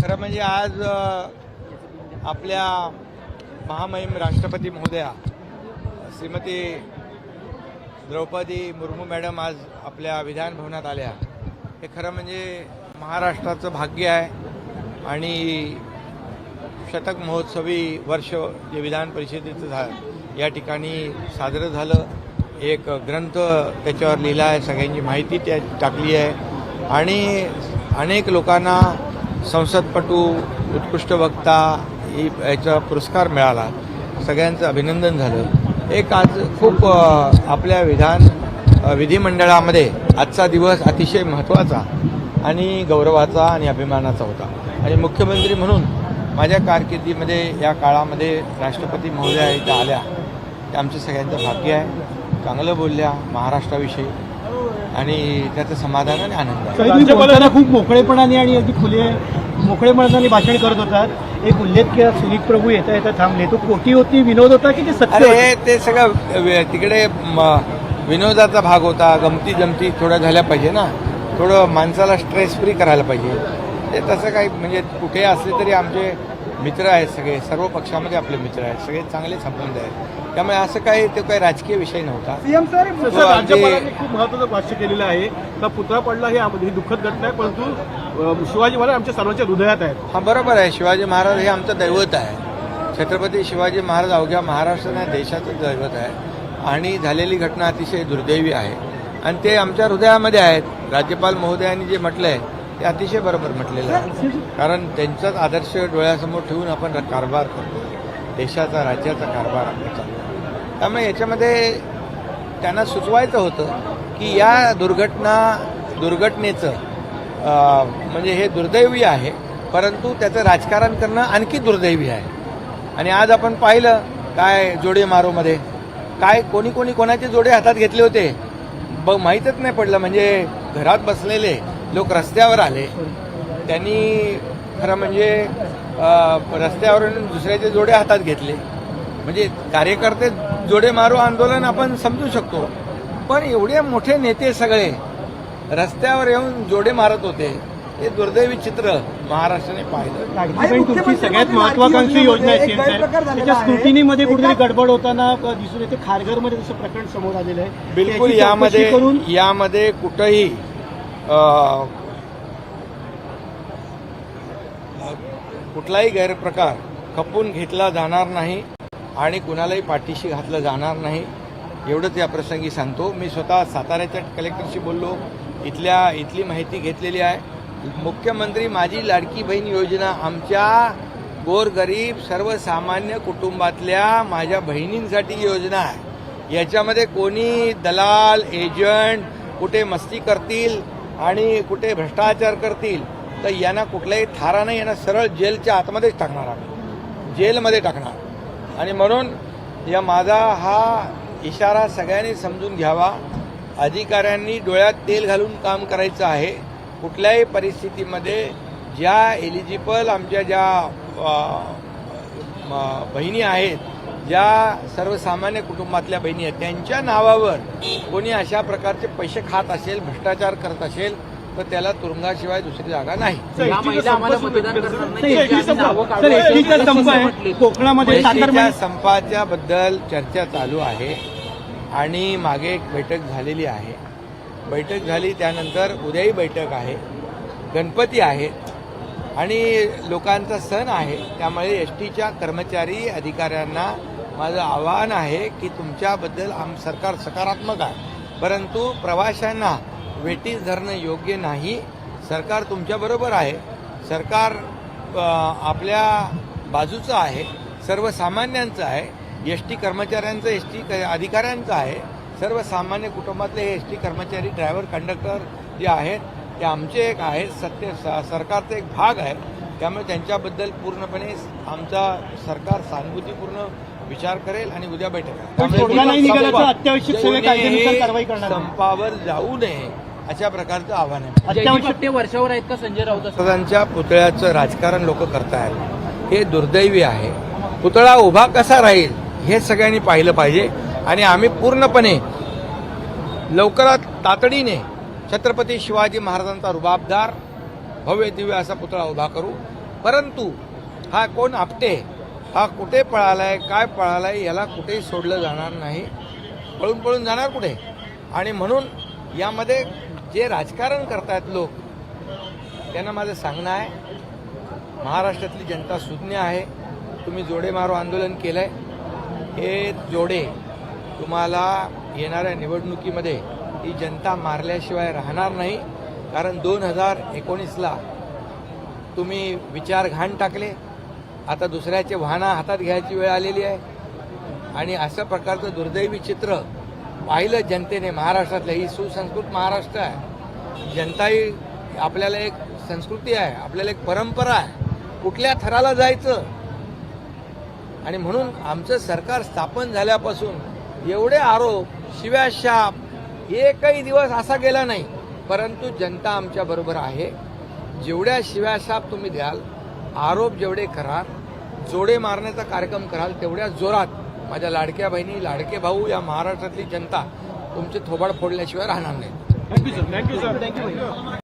खरं म्हणजे आज आपल्या महामहिम राष्ट्रपती महोदया श्रीमती द्रौपदी मुर्मू मॅडम आज आपल्या विधान भवनात आल्या. हे खरं म्हणजे महाराष्ट्राचं भाग्य आहे आणि शतक महोत्सवी वर्ष जे विधान परिषदेचं झालं या ठिकाणी साजरं झालं. एक ग्रंथ त्याच्यावर लिहिला आहे सगळ्यांची माहिती त्या टाकली आहे. आणि अनेक लोकांना संसदपटू उत्कृष्ट वक्ता ही याचा पुरस्कार मिळाला. सगळ्यांचं अभिनंदन झालं. एक आज खूप आपल्या विधान विधिमंडळामध्ये आजचा दिवस अतिशय महत्त्वाचा आणि गौरवाचा आणि अभिमानाचा होता. आणि मुख्यमंत्री म्हणून माझ्या कारकिर्दीमध्ये या काळामध्ये राष्ट्रपती महोदया इथं आल्या. ते आमचं सगळ्यांचं भाग्य आहे. चांगलं बोलल्या महाराष्ट्राविषयी. आणि त्याचं समाधान आणि आनंद आहे. खूप मोकळेपणाने आणि अगदी खुले मोकळेपणाने भाषण करत होतात. एक उल्लेख केला सुनीत प्रभू येता येता थांबले. तो कोटी होती विनोद होता की ते सत्य? हे ते सगळं तिकडे विनोदाचा भाग होता. गमती जमती थोड्या झाल्या पाहिजे ना. थोडं माणसाला स्ट्रेस फ्री करायला पाहिजे. ते तसं काही म्हणजे कुठे असले तरी आमचे मित्र आहेत सगळे सर्व पक्षामध्ये आपले मित्र आहेत सगळे चांगले संबंध आहेत. त्यामुळे असं काही तो काही राजकीय विषय नव्हता. खूप महत्वाचं भाष्य केलेलं आहे. का पुतळा पडला हे ही दुःखद घटना आहे परंतु शिवाजी महाराज आमच्या सर्वांच्या हृदयात आहेत. हा बरोबर आहे. शिवाजी महाराज हे आमचं दैवत आहे. छत्रपती शिवाजी महाराज अवघ्या महाराष्ट्र नाही देशाचं दैवत आहे. आणि झालेली घटना अतिशय दुर्दैवी आहे. आणि ते आमच्या हृदयामध्ये आहेत. राज्यपाल महोदयांनी जे म्हटलं आहे ते अतिशय बरोबर म्हटलेलं आहे. कारण त्यांचाच आदर्श डोळ्यासमोर ठेवून आपण कारभार करतो. देशाचा राज्याचा कारभार आपण चालतो. त्यामुळे याच्यामध्ये त्यांना सुचवायचं होतं की या दुर्घटना दुर्घटनेचं म्हणजे हे दुर्दैवी आहे परंतु त्याचं राजकारण करणं आणखी दुर्दैवी आहे. आणि आज आपण पाहिलं काय जोडे मारोमध्ये. काय कोणी कोणी कोणाचे जोडे हातात घेतले होते. ब माहीतच नाही पडलं. म्हणजे घरात बसलेले लोक रस्त्यावर आले. त्यांनी खरं म्हणजे रस्त्यावरून दुसऱ्याचे जोडे हातात घेतले. म्हणजे कार्यकर्ते जोडे मारो आंदोलन आपण समजू शकतो. पण एवढे मोठे नेते सगळे रस्त्यावर येऊन जोडे मारत होते. हे दुर्दैवी चित्र महाराष्ट्राने पाहिलं. तुमची सगळ्यात महत्वाकांक्षी योजना आहे त्याच्या स्क्रुटिनीमध्ये कुठेतरी गडबड होताना क- दिसून येते. खारघरमध्ये तसं प्रकरण समोर आलेलं आहे. बिलकुल यामध्ये यामध्ये कुठंही कुठलाही गैरप्रकार खपून घेतला जाणार नाही आणि कुणालाही पाठीशी घातलं जाणार नाही. एवढंच या प्रसंगी सांगतो. मी स्वतः साताऱ्याच्या कलेक्टरशी बोललो. इथल्या इथली माहिती घेतलेली आहे. मुख्यमंत्री माझी लाडकी बहीण योजना आमच्या गोरगरीब सर्वसामान्य कुटुंबातल्या माझ्या बहिणींसाठी योजना आहे. याच्यामध्ये कोणी दलाल एजंट कुठे मस्ती करतील आणि कुठे भ्रष्टाचार करतील तर यांना कुठलाही थारा नाही यांना सरळ जेलच्या आतमध्येच टाकणार आम्ही. जेलमध्ये टाकणार. आणि म्हणून या माझा हा इशारा सगळ्यांनी समजून घ्यावा. अधिकाऱ्यांनी डोळ्यात तेल घालून काम करायचं आहे. कुठल्याही परिस्थितीमध्ये ज्या एलिजिबल आमच्या ज्या म- बहिणी आहेत ज्या सर्वसामान्य कुटुंबातल्या बहिणी आहेत त्यांच्या नावावर कोणी अशा प्रकारचे पैसे खात असेल भ्रष्टाचार करत असेल तर त्याला तुरुंगाशिवाय दुसरी जागा नाही. आहे. कोकणामध्ये संपाच्या बद्दल चर्चा चालू आहे आणि मागे एक बैठक झालेली आहे. बैठक झाली त्यानंतर उद्याही बैठक आहे. गणपती आहेत आणि लोकांचा सण आहे. त्यामुळे एस टीच्या कर्मचारी अधिकाऱ्यांना माझं आवाहन आहे की तुमच्याबद्दल आम सरकार सकारात्मक आहे. परंतु प्रवाशांना वेटीस धरणं योग्य नाही. सरकार तुमच्याबरोबर आहे. सरकार आपल्या बाजूचं आहे. सर्वसामान्यांचं आहे. एस टी कर्मचाऱ्यांचं एस टी अधिकाऱ्यांचं आहे. सर्वसामान्य कुटुंबातले हे एस टी कर्मचारी ड्रायव्हर कंडक्टर जे आहेत ते आमचे एक आहेत. सत्य स- सरकारचा एक भाग आहे. त्यामुळे त्यांच्याबद्दल पूर्णपणे आमचा सरकार सहानुभूतीपूर्ण विचार करेल आणि उद्या बैठक आहे. त्यामुळे तोडगा नाही निघाला तर संप- अत्यावश्यक सेवा कोणीही कायद्यानुसार कारवाई करणार नाही. संपावर जाऊ नये अशा प्रकारचं आव्हान आहे वर्षावर आहेत का संजय राऊत असं? महाराजांच्या पुतळ्याचं राजकारण लोक करतायत हे दुर्दैवी आहे पुतळा उभा कसा राहील हे सगळ्यांनी पाहिलं पाहिजे आणि आम्ही पूर्णपणे लवकरात तातडीने छत्रपती शिवाजी महाराजांचा रुबाबदार भव्य दिव्य असा पुतळा उभा करू परंतु हा कोण आपटे हा कुठे पळालाय काय पळालाय याला कुठेही सोडलं जाणार नाही. पळून पळून जाणार कुठे? आणि म्हणून यामध्ये जे राजकारण करतायत लोक त्यांना माझं सांगणं आहे महाराष्ट्रातली जनता सुज्ञ आहे. तुम्ही जोडे मारो आंदोलन केलंय. हे जोडे तुम्हाला येणाऱ्या निवडणुकीमध्ये ही जनता मारल्याशिवाय राहणार नाही. कारण दोन हजार एकोणीसला तुम्ही विचार घाण टाकले. आता दुसऱ्याचे वाहनं हातात घ्यायची वेळ आलेली आहे. आणि अशा प्रकारचं दुर्दैवी चित्र पाहिलं जनतेने महाराष्ट्रातलं. ही सुसंस्कृत महाराष्ट्र आहे. जनता ही आपल्याला एक संस्कृती आहे आपल्याला एक परंपरा आहे. कुठल्या थराला जायचं? आणि म्हणून आमचं सरकार स्थापन झाल्यापासून एवढे आरोप शिव्या शाप एकही दिवस असा गेला नाही. परंतु जनता आमच्या बरोबर आहे. जेवढ्या शिव्या शाप तुम्ही द्याल आरोप जेवढे कराल जोडे मारण्याचा कार्यक्रम कराल तेवढ्या जोरात माझ्या लाडक्या बहिणी लाडके भाऊ या महाराष्ट्रातली जनता तुमचे थोबाड फोडल्याशिवाय राहणार नाही. Thank you sir thank you sir thank you